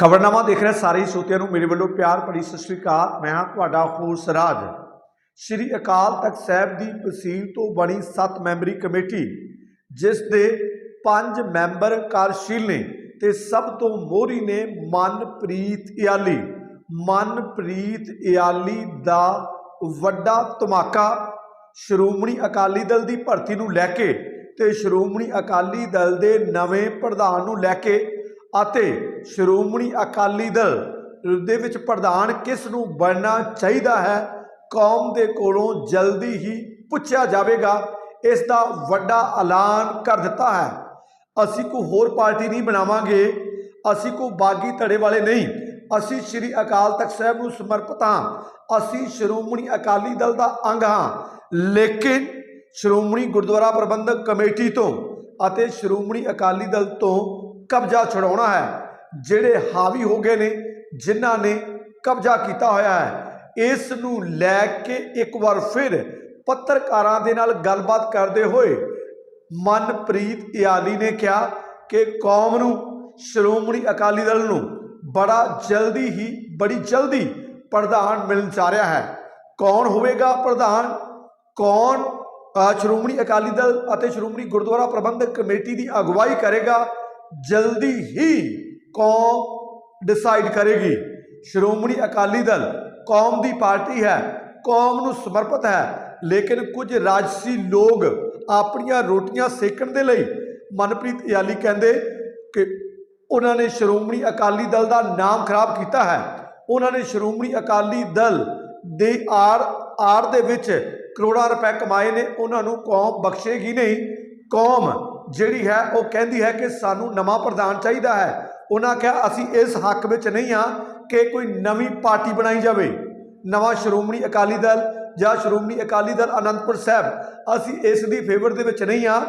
ਖਬਰਨਾਮਾ ਦੇਖ ਰਹੇ ਸਾਰੇ ਹੀ ਨੂੰ ਮੇਰੇ ਵੱਲੋਂ ਪਿਆਰ ਭਰੀ ਸਤਿ ਸ੍ਰੀ ਅਕਾਲ। ਮੈਂ ਹਾਂ ਤੁਹਾਡਾ ਹੋਰ ਸਰਾਜ ਸ਼੍ਰੀ ਅਕਾਲ ਤਖਤ ਸਾਹਿਬ ਦੀ ਤਹਿਸੀਲ ਤੋਂ ਬਣੀ 7 ਮੈਂਬਰੀ ਕਮੇਟੀ, ਜਿਸ ਦੇ 5 ਮੈਂਬਰ ਕਾਰਜਸ਼ੀਲ ਨੇ ਤੇ ਸਭ ਤੋਂ ਮੋਹਰੀ ਨੇ ਮਨਪ੍ਰੀਤ ਇਆਲੀ। ਮਨਪ੍ਰੀਤ ਇਆਲੀ ਦਾ ਵੱਡਾ ਧਮਾਕਾ ਸ਼੍ਰੋਮਣੀ ਅਕਾਲੀ ਦਲ ਦੀ ਭਰਤੀ ਨੂੰ ਲੈ ਕੇ ਤੇ ਸ਼੍ਰੋਮਣੀ ਅਕਾਲੀ ਦਲ ਦੇ ਨਵੇਂ ਪ੍ਰਧਾਨ ਨੂੰ ਲੈ ਕੇ ਅਤੇ ਸ਼੍ਰੋਮਣੀ ਅਕਾਲੀ ਦਲ ਦੇ ਵਿੱਚ ਪ੍ਰਧਾਨ ਕਿਸ ਨੂੰ ਬਣਨਾ ਚਾਹੀਦਾ ਹੈ, ਕੌਮ ਦੇ ਕੋਲੋਂ ਜਲਦੀ ਹੀ ਪੁੱਛਿਆ ਜਾਵੇਗਾ। ਇਸ ਦਾ ਵੱਡਾ ਐਲਾਨ ਕਰ ਦਿੱਤਾ ਹੈ। ਅਸੀਂ ਕੋਈ ਹੋਰ ਪਾਰਟੀ ਨਹੀਂ ਬਣਾਵਾਂਗੇ। ਅਸੀਂ ਕੋਈ ਬਾਗੀ ਧੜੇ ਵਾਲੇ ਨਹੀਂ। ਅਸੀਂ ਸ੍ਰੀ ਅਕਾਲ ਤਖਤ ਸਾਹਿਬ ਨੂੰ ਸਮਰਪਿਤ ਹਾਂ। ਅਸੀਂ ਸ਼੍ਰੋਮਣੀ ਅਕਾਲੀ ਦਲ ਦਾ ਅੰਗ ਹਾਂ। ਲੇਕਿਨ ਸ਼੍ਰੋਮਣੀ ਗੁਰਦੁਆਰਾ ਪ੍ਰਬੰਧਕ ਕਮੇਟੀ ਤੋਂ ਅਤੇ ਸ਼੍ਰੋਮਣੀ ਅਕਾਲੀ ਦਲ ਤੋਂ ਕਬਜ਼ਾ ਛੁਡਾਉਣਾ ਹੈ। ਜਿਹੜੇ ਹਾਵੀ ਹੋ ਗਏ ਨੇ, ਜਿਨ੍ਹਾਂ ਨੇ ਕਬਜ਼ਾ ਕੀਤਾ ਹੋਇਆ ਹੈ, ਇਸ ਨੂੰ ਲੈ ਕੇ ਇੱਕ ਵਾਰ ਫਿਰ ਪੱਤਰਕਾਰਾਂ ਦੇ ਨਾਲ ਗੱਲਬਾਤ ਕਰਦੇ ਹੋਏ ਮਨਪ੍ਰੀਤ ਇਆਲੀ ਨੇ ਕਿਹਾ ਕਿ ਕੌਮ ਨੂੰ, ਸ਼੍ਰੋਮਣੀ ਅਕਾਲੀ ਦਲ ਨੂੰ ਬੜਾ ਜਲਦੀ ਹੀ, ਬੜੀ ਜਲਦੀ ਪ੍ਰਧਾਨ ਮਿਲਣ ਜਾ ਰਿਹਾ ਹੈ। ਕੌਣ ਹੋਵੇਗਾ ਪ੍ਰਧਾਨ? ਕੌਣ ਸ਼੍ਰੋਮਣੀ ਅਕਾਲੀ ਦਲ ਅਤੇ ਸ਼੍ਰੋਮਣੀ ਗੁਰਦੁਆਰਾ ਪ੍ਰਬੰਧਕ ਕਮੇਟੀ ਦੀ ਅਗਵਾਈ ਕਰੇਗਾ? ਜਲਦੀ ਹੀ ਕੌਮ ਡਿਸਾਈਡ ਕਰੇਗੀ। ਸ਼੍ਰੋਮਣੀ ਅਕਾਲੀ ਦਲ ਕੌਮ ਦੀ ਪਾਰਟੀ ਹੈ, ਕੌਮ ਨੂੰ ਸਮਰਪਿਤ ਹੈ, ਲੇਕਿਨ ਕੁਝ ਰਾਜਸੀ ਲੋਕ ਆਪਣੀਆਂ ਰੋਟੀਆਂ ਸੇਕਣ ਦੇ ਲਈ ਮਨਪ੍ਰੀਤ ਇਆਲੀ ਕਹਿੰਦੇ ਕਿ ਉਹਨਾਂ ਨੇ ਸ਼੍ਰੋਮਣੀ ਅਕਾਲੀ ਦਲ ਦਾ ਨਾਮ ਖਰਾਬ ਕੀਤਾ ਹੈ। ਉਹਨਾਂ ਨੇ Shiromani Akali Dal they are R ਦੇ ਵਿੱਚ ਕਰੋੜਾਂ ਰੁਪਏ ਕਮਾਏ ਨੇ, ਉਹਨਾਂ ਨੂੰ ਕੌਮ ਬਖਸ਼ੇਗੀ ਨਹੀਂ। ਕੌਮ ਜਿਹੜੀ ਹੈ, ਉਹ ਕਹਿੰਦੀ ਹੈ ਕਿ ਸਾਨੂੰ ਨਵਾਂ ਪ੍ਰਧਾਨ ਚਾਹੀਦਾ ਹੈ। ਉਹਨਾਂ ਕਿਹਾ, ਅਸੀਂ ਇਸ ਹੱਕ ਵਿੱਚ ਨਹੀਂ ਹਾਂ ਕਿ ਕੋਈ ਨਵੀਂ ਪਾਰਟੀ ਬਣਾਈ ਜਾਵੇ। ਨਵਾਂ ਸ਼੍ਰੋਮਣੀ ਅਕਾਲੀ ਦਲ ਜਾਂ ਸ਼੍ਰੋਮਣੀ ਅਕਾਲੀ ਦਲ ਅਨੰਦਪੁਰ ਸਾਹਿਬ। ਅਸੀਂ ਇਸ ਦੀ ਫੇਵਰ ਦੇ ਵਿੱਚ ਨਹੀਂ ਹਾਂ।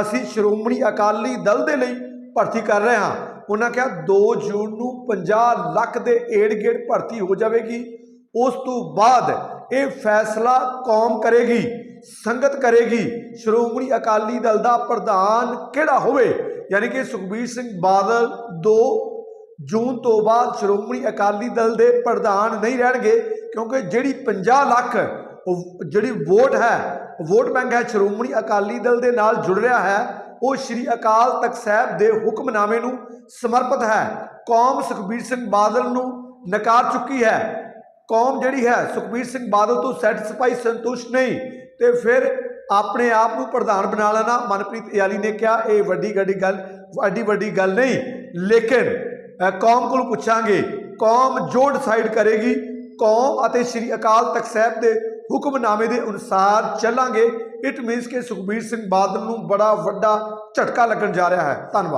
ਅਸੀਂ ਸ਼੍ਰੋਮਣੀ ਅਕਾਲੀ ਦਲ ਦੇ ਲਈ ਭਰਤੀ ਕਰ ਰਹੇ ਹਾਂ। ਉਹਨਾਂ ਕਿਹਾ 2 ਜੂਨ ਨੂੰ 50 ਲੱਖ ਦੇ ਏਡ ਗੇੜ ਭਰਤੀ ਹੋ ਜਾਵੇਗੀ। ਉਸ ਤੋਂ ਬਾਅਦ ਇਹ ਫੈਸਲਾ ਕੌਮ ਕਰੇਗੀ। ਸੰਗਤ ਕਰੇਗੀ। ਸ਼੍ਰੋਮਣੀ ਅਕਾਲੀ ਦਲ ਦਾ ਪ੍ਰਧਾਨ ਕਿਹੜਾ ਹੋਵੇ? ਯਾਨੀ ਕਿ ਸੁਖਬੀਰ ਸਿੰਘ ਬਾਦਲ 2 ਜੂਨ ਤੋਂ ਬਾਅਦ ਸ਼੍ਰੋਮਣੀ ਅਕਾਲੀ ਦਲ ਦੇ ਪ੍ਰਧਾਨ ਨਹੀਂ ਰਹਿਣਗੇ, ਕਿਉਂਕਿ ਜਿਹੜੀ 50 ਲੱਖ ਜਿਹੜੀ ਵੋਟ ਹੈ, ਵੋਟ ਬੈਂਕ ਹੈ ਸ਼੍ਰੋਮਣੀ ਅਕਾਲੀ ਦਲ ਦੇ ਨਾਲ ਜੁੜ ਰਿਹਾ ਹੈ, ਉਹ ਸ਼੍ਰੀ ਅਕਾਲ ਤਖਤ ਸਾਹਿਬ ਦੇ ਹੁਕਮਨਾਮੇ ਨੂੰ ਸਮਰਪਿਤ ਹੈ। ਕੌਮ ਸੁਖਬੀਰ ਸਿੰਘ ਬਾਦਲ ਨੂੰ ਨਕਾਰ ਚੁੱਕੀ ਹੈ। ਕੌਮ ਜਿਹੜੀ ਹੈ ਸੁਖਬੀਰ ਸਿੰਘ ਬਾਦਲ ਤੋਂ ਸੈਟੀਸਫਾਈ ਸੰਤੁਸ਼ਟ ਨਹੀਂ। ਤੇ ਫਿਰ ਆਪਣੇ ਆਪ ਨੂੰ ਪ੍ਰਧਾਨ ਬਣਾ ਲੈਣਾ। ਮਨਪ੍ਰੀਤ ਇਆਲੀ ਨੇ ਕਿਹਾ, ਇਹ ਵੱਡੀ ਗੱਡੀ ਗੱਲ, ਵੱਡੀ ਵੱਡੀ ਗੱਲ ਨਹੀਂ, ਲੇਕਿਨ ਕੌਮ ਕੋਲ ਪੁੱਛਾਂਗੇ। ਕੌਮ ਜੋ ਡਿਸਾਈਡ ਕਰੇਗੀ, ਕੌਮ ਅਤੇ ਸ੍ਰੀ ਅਕਾਲ ਤਖਤ ਸਾਹਿਬ ਦੇ ਹੁਕਮਨਾਮੇ ਦੇ ਅਨੁਸਾਰ ਚੱਲਾਂਗੇ। ਇਟ ਮੀਨਸ ਕਿ ਸੁਖਬੀਰ ਸਿੰਘ ਬਾਦਲ ਨੂੰ ਬੜਾ ਵੱਡਾ ਝਟਕਾ ਲੱਗਣ ਜਾ ਰਿਹਾ ਹੈ। ਧੰਨਵਾਦ।